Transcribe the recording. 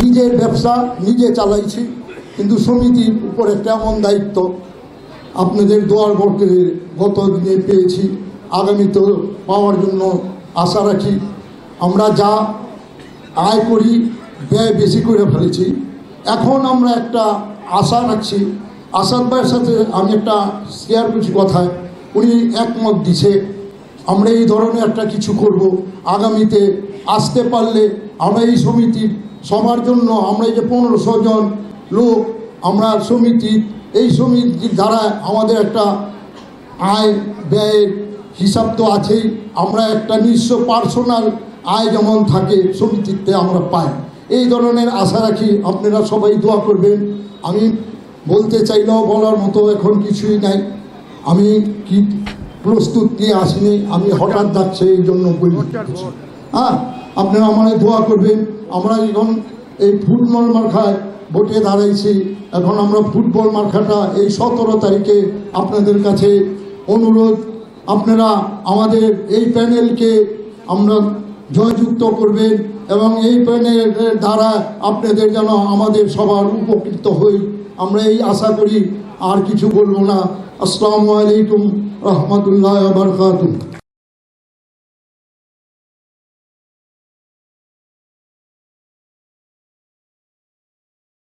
নিজের ব্যবসা নিজে চালাইছি, কিন্তু সমিতির উপরে কেমন দায়িত্ব? আপনাদের দোয়ার করতে গত দিনে পেয়েছি আগামীতে পাওয়ার জন্য আশা রাখি। আমরা যা আয় করি, ব্যয় বেশি করে ফেলেছি। এখন আমরা একটা আশা রাখছি। আসাদ ভাইয়ের সাথে আমি একটা শেয়ার করছি কথায়। উনি একমত দিছে। আমরা এই ধরনের একটা কিছু করব। আগামীতে আসতে পারলে আমরা এই সমিতির সবার জন্য আমরা এই যে পনেরোশো জন লোক আমরা সমিতি, এই সমিতির দ্বারা আমাদের একটা আয় ব্যয়ের হিসাব তো আছেই। আমরা একটা নিঃস্ব পার্সোনাল আয় যেমন থাকে সমিতিতে আমরা পাই। এই ধরনের আশা রাখি আপনারা সবাই দোয়া করবেন। আমি বলতে চাইলেও বলার মতো এখন কিছুই নাই। আমি কি প্রস্তুত নিয়ে আসিনি, আমি হঠাৎ যাচ্ছে এই জন্য বলি। হ্যাঁ আপনারা আমার দোয়া করবেন, আমরা এখন এই ফুটবল মার্খায় ভোটে দাঁড়াইছি, এখন আমরা ফুটবল মার্খাটা এই সতেরো তারিখে আপনাদের কাছে অনুরোধ, আপনারা আমাদের এই প্যানেলকে আমরা জয়যুক্ত করবেন এবং এই প্যানেলের দ্বারা আপনাদের যেন আমাদের সবার উপকৃত হই। আমরা এই আশা করি আর কিছু বলব না। আসসালামু আলাইকুম রহমতুল্লাহ বারকাতুহ।